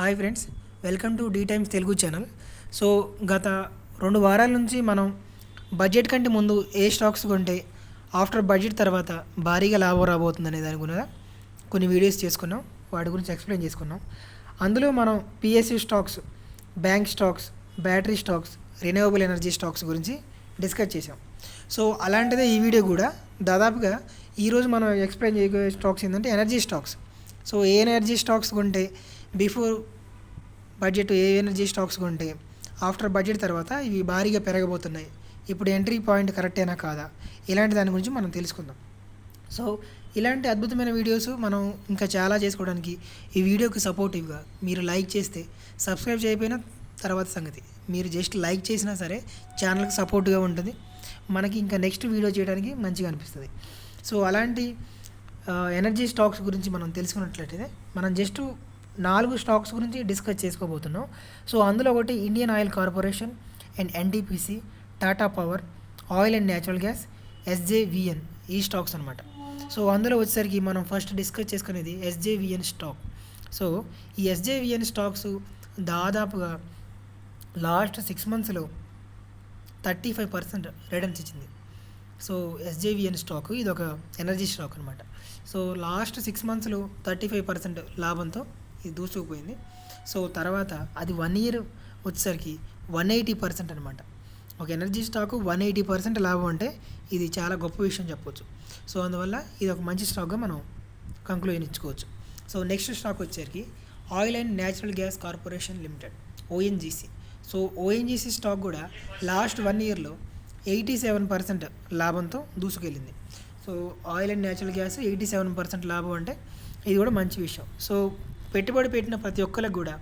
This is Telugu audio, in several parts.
Hi friends welcome to the Times Telugu channel. So గత రెండు వారాల నుంచి మనం బడ్జెట్ కంటే ముందు ఏ స్టాక్స్ కొంటే ఆఫ్టర్ బడ్జెట్ తర్వాత భారీగా లాభం రాబోతుంది అనే దాని గురించి కొన్ని వీడియోస్ చేసుకున్నాం. వాటి గురించి ఎక్స్ప్లెయిన్ చేసుకున్నాం. అందులో మనం PSU stocks bank stocks battery stocks renewable energy stocks గురించి డిస్కస్ చేసాం సో అలాంటిదే ఈ వీడియో కూడా. దాదాపుగా ఈరోజు మనం ఎక్స్ప్లెయిన్ చేయబోయే స్టాక్స్ ఏంటంటే ఎనర్జీ స్టాక్స్. సో ఏ ఎనర్జీ స్టాక్స్ కొంటే బిఫోర్ బడ్జెట్ ఏ ఎనర్జీ స్టాక్స్ ఉంటే ఆఫ్టర్ బడ్జెట్ తర్వాత ఇవి భారీగా పెరగబోతున్నాయి. ఇప్పుడు ఎంట్రీ పాయింట్ కరెక్టేనా కాదా? ఇలాంటి దాని గురించి మనం తెలుసుకుందాం. సో ఇలాంటి అద్భుతమైన వీడియోస్ మనం ఇంకా చాలా చేసుకోవడానికి ఈ వీడియోకి సపోర్టివ్గా మీరు లైక్ చేస్తే సబ్స్క్రైబ్ చేయకపోయినా తర్వాత సంగతి. మీరు జస్ట్ లైక్ చేసినా సరే ఛానల్కి సపోర్ట్గా ఉంటుంది. మనకి ఇంకా నెక్స్ట్ వీడియో చేయడానికి మంచిగా అనిపిస్తుంది. సో అలాంటి ఎనర్జీ స్టాక్స్ గురించి మనం తెలుసుకున్నట్లయితే మనం జస్ట్ నాలుగు స్టాక్స్ గురించి డిస్కస్ చేసుకోబోతున్నాం. సో అందులో ఒకటి Indian oil corporation and NTPC Tata power oil and natural gas SJVN ఈ స్టాక్స్ అనమాట సో అందులో వచ్చేసరికి మనం ఫస్ట్ డిస్కస్ చేసుకునేది ఎస్జేవిఎన్ స్టాక్. సో ఈ ఎస్జేవిఎన్ స్టాక్స్ దాదాపుగా లాస్ట్ సిక్స్ మంత్స్లో థర్టీ ఫైవ్ పర్సెంట్ రిటర్న్స్ ఇచ్చింది. సో ఎస్జేవిఎన్ స్టాక్ ఇది ఒక ఎనర్జీ స్టాక్ అనమాట సో లాస్ట్ సిక్స్ మంత్స్లో థర్టీ ఫైవ్ పర్సెంట్ లాభంతో ఇది దూసుకుపోయింది సో తర్వాత అది వన్ ఇయర్ వచ్చేసరికి వన్ ఎయిటీ పర్సెంట్ అనమాట ఒక energy stock one eighty percent లాభం అంటే ఇది చాలా గొప్ప విషయం చెప్పొచ్చు. సో అందువల్ల ఇది ఒక మంచి స్టాక్గా మనం కంక్లూజన్ ఇచ్చుకోవచ్చు సో నెక్స్ట్ స్టాక్ వచ్చేసరికి oil and natural gas corporation limited ONGC so ONGC stock కూడా లాస్ట్ వన్ ఇయర్లో ఎయిటీ సెవెన్ పర్సెంట్ లాభంతో దూసుకెళ్ళింది. So oil and natural gas eighty seven percent లాభం అంటే ఇది కూడా మంచి విషయం. సో పెట్టుబడి పెట్టిన ప్రతి ఒక్కరికి కూడా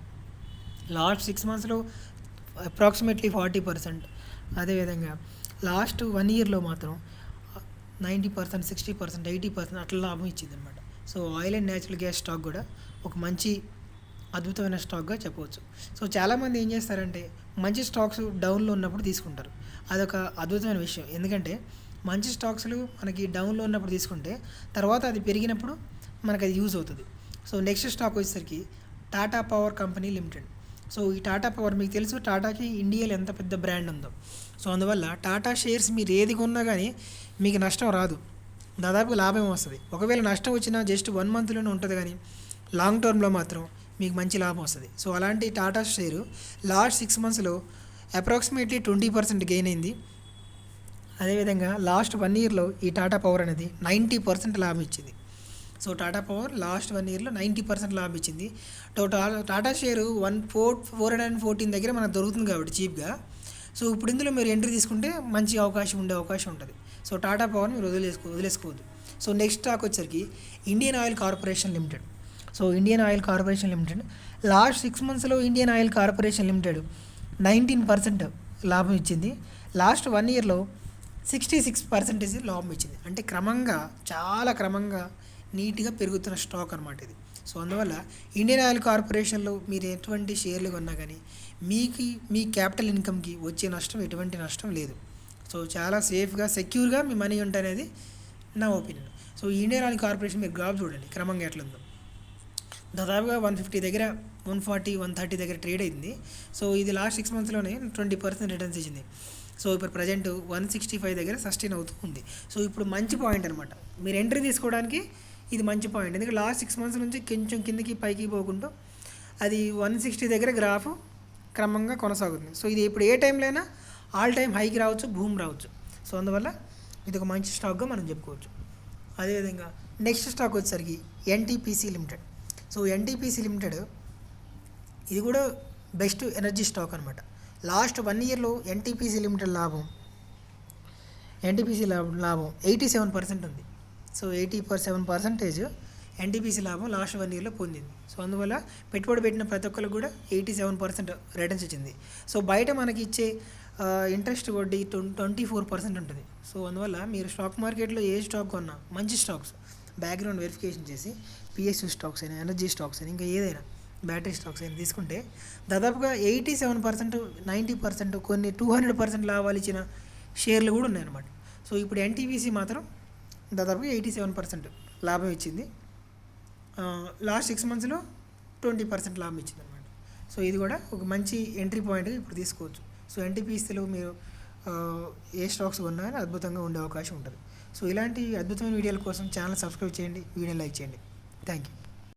లాస్ట్ సిక్స్ మంత్స్లో అప్రాక్సిమేట్లీ ఫార్టీ పర్సెంట్ అదేవిధంగా లాస్ట్ వన్ ఇయర్లో మాత్రం ninety percent sixty percent eighty percent అట్లా లాభం ఇచ్చింది అనమాట so oil and natural gas stock కూడా ఒక మంచి అద్భుతమైన స్టాక్గా చెప్పవచ్చు. సో చాలామంది ఏం చేస్తారంటే మంచి స్టాక్స్ డౌన్లో ఉన్నప్పుడు తీసుకుంటారు. అదొక అద్భుతమైన విషయం. ఎందుకంటే మంచి స్టాక్స్లు మనకి డౌన్లో ఉన్నప్పుడు తీసుకుంటే తర్వాత అది పెరిగినప్పుడు మనకు అది యూజ్ అవుతుంది. సో నెక్స్ట్ స్టాక్ వచ్చేసరికి Tata power company limited. So ఈ టాటా పవర్ మీకు తెలుసు టాటాకి ఇండియాలో ఎంత పెద్ద బ్రాండ్ ఉందో. సో అందువల్ల టాటా షేర్స్ మీరు ఏది కొన్నా కానీ మీకు నష్టం రాదు. దాదాపు లాభం వస్తుంది. ఒకవేళ నష్టం వచ్చినా జస్ట్ వన్ మంత్లోనే ఉంటుంది కానీ లాంగ్ టర్మ్లో మాత్రం మీకు మంచి లాభం వస్తుంది. సో అలాంటి టాటా షేరు లాస్ట్ సిక్స్ మంత్స్లో అప్రాక్సిమేట్లీ ట్వంటీ పర్సెంట్ గెయిన్ అయింది. అదేవిధంగా లాస్ట్ వన్ ఇయర్లో ఈ టాటా పవర్ అనేది నైంటీ పర్సెంట్ లాభం ఇచ్చింది. So Tata power last one ఇయర్లో నైంటీ పర్సెంట్ లాభం ఇచ్చింది. Total Tata share one four four hundred and fourteen దగ్గర మనకు దొరుకుతుంది కాబట్టి చీప్గా. సో ఇప్పుడు ఇందులో మీరు ఎంట్రీ తీసుకుంటే మంచి అవకాశం ఉండే అవకాశం ఉంటుంది. సో టాటా పవర్ మీరు వదిలేసుకో వదిలేసుకోవద్దు. సో నెక్స్ట్ స్టాక్ వచ్చరికి Indian oil corporation limited. So Indian oil corporation limited. Last six మంత్స్లో Indian oil corporation limited nineteen percent లాభం ఇచ్చింది. లాస్ట్ వన్ ఇయర్లో సిక్స్టీ సిక్స్ పర్సెంటేజ్ లాభం ఇచ్చింది. అంటే క్రమంగా చాలా క్రమంగా నీట్గా పెరుగుతున్న స్టాక్ అనమాట ఇది. సో అందువల్ల ఇండియన్ ఆయిల్ కార్పొరేషన్లో మీరు ఎటువంటి షేర్లు కొన్నా కానీ మీకు మీ క్యాపిటల్ ఇన్కమ్కి వచ్చే నష్టం ఎటువంటి నష్టం లేదు. సో చాలా సేఫ్గా సెక్యూర్గా మీ మనీ ఉంటుంది నా opinion. So Indian oil corporation మీరు గ్రాఫ్ చూడండి క్రమంగా ఎట్లుందో దాదాపుగా వన్ ఫిఫ్టీ దగ్గర వన్ ఫార్టీ వన్ థర్టీ దగ్గర ట్రేడ్ అయింది. సో ఇది లాస్ట్ సిక్స్ మంత్స్లోనే ట్వంటీ పర్సెంట్ రిటర్న్స్ ఇచ్చింది. సో ఇప్పుడు ప్రజెంట్ వన్ సిక్స్టీ ఫైవ్ దగ్గర సస్టైన్ అవుతూ ఉంది. సో ఇప్పుడు మంచి పాయింట్ అనమాట మీరు ఎంట్రీ తీసుకోవడానికి ఇది మంచి పాయింట్ ఎందుకంటే లాస్ట్ సిక్స్ మంత్స్ నుంచి కొంచెం కిందకి పైకి పోకుండా అది వన్ సిక్స్టీ దగ్గర గ్రాఫ్ క్రమంగా కొనసాగుతుంది. సో ఇది ఇప్పుడు ఏ టైంలో అయినా ఆల్ టైం హైకి రావచ్చు భూమి రావచ్చు. సో అందువల్ల ఇది ఒక మంచి స్టాక్గా మనం చెప్పుకోవచ్చు. అదేవిధంగా నెక్స్ట్ స్టాక్ వచ్చేసరికి NTPC limited so NTPC limited ఇది కూడా బెస్ట్ ఎనర్జీ స్టాక్ అనమాట లాస్ట్ వన్ ఇయర్లో ఎన్టీపీసీ లిమిటెడ్ లాభం ఎన్టీపీసీ లాభం లాభం ఎయిటీ సెవెన్ పర్సెంట్ ఉంది. So eighty per seven percentage NTPC లాభం లాస్ట్ వన్ ఇయర్లో పొందింది. సో అందువల్ల పెట్టుబడి పెట్టిన ప్రతి ఒక్కరికి కూడా ఎయిటీ సెవెన్ పర్సెంట్ రిటర్న్స్ వచ్చింది సో బయట మనకి ఇచ్చే ఇంట్రెస్ట్ వడ్డీ ట్వంటీ ఫోర్ పర్సెంట్ ఉంటుంది. సో అందువల్ల మీరు స్టాక్ మార్కెట్లో ఏ స్టాక్ కొన్నా మంచి స్టాక్స్ బ్యాక్గ్రౌండ్ వెరిఫికేషన్ చేసి పిఎస్యూ స్టాక్స్ అయినా ఎనర్జీ స్టాక్స్ అయినా ఇంకా ఏదైనా బ్యాటరీ స్టాక్స్ అయినా తీసుకుంటే దాదాపుగా eighty seven percent ninety percent కొన్ని టూ హండ్రెడ్ పర్సెంట్ లాభాలు ఇచ్చిన షేర్లు కూడా ఉన్నాయన్నమాట. సో ఇప్పుడు ఎన్టీపీసీ మాత్రం దాదాపుగా ఎయిటీ సెవెన్ పర్సెంట్ లాభం ఇచ్చింది. లాస్ట్ సిక్స్ మంత్స్లో ట్వంటీ పర్సెంట్ లాభం ఇచ్చింది అనమాట సో ఇది కూడా ఒక మంచి ఎంట్రీ పాయింట్గా ఇప్పుడు తీసుకోవచ్చు. సో ఎన్టీపీసీలో మీరు ఏ స్టాక్స్ ఉన్నాయని అద్భుతంగా ఉండే అవకాశం ఉంటుంది. సో ఇలాంటి అద్భుతమైన వీడియోల కోసం ఛానల్ సబ్స్క్రైబ్ చేయండి వీడియో లైక్ చేయండి. Thank you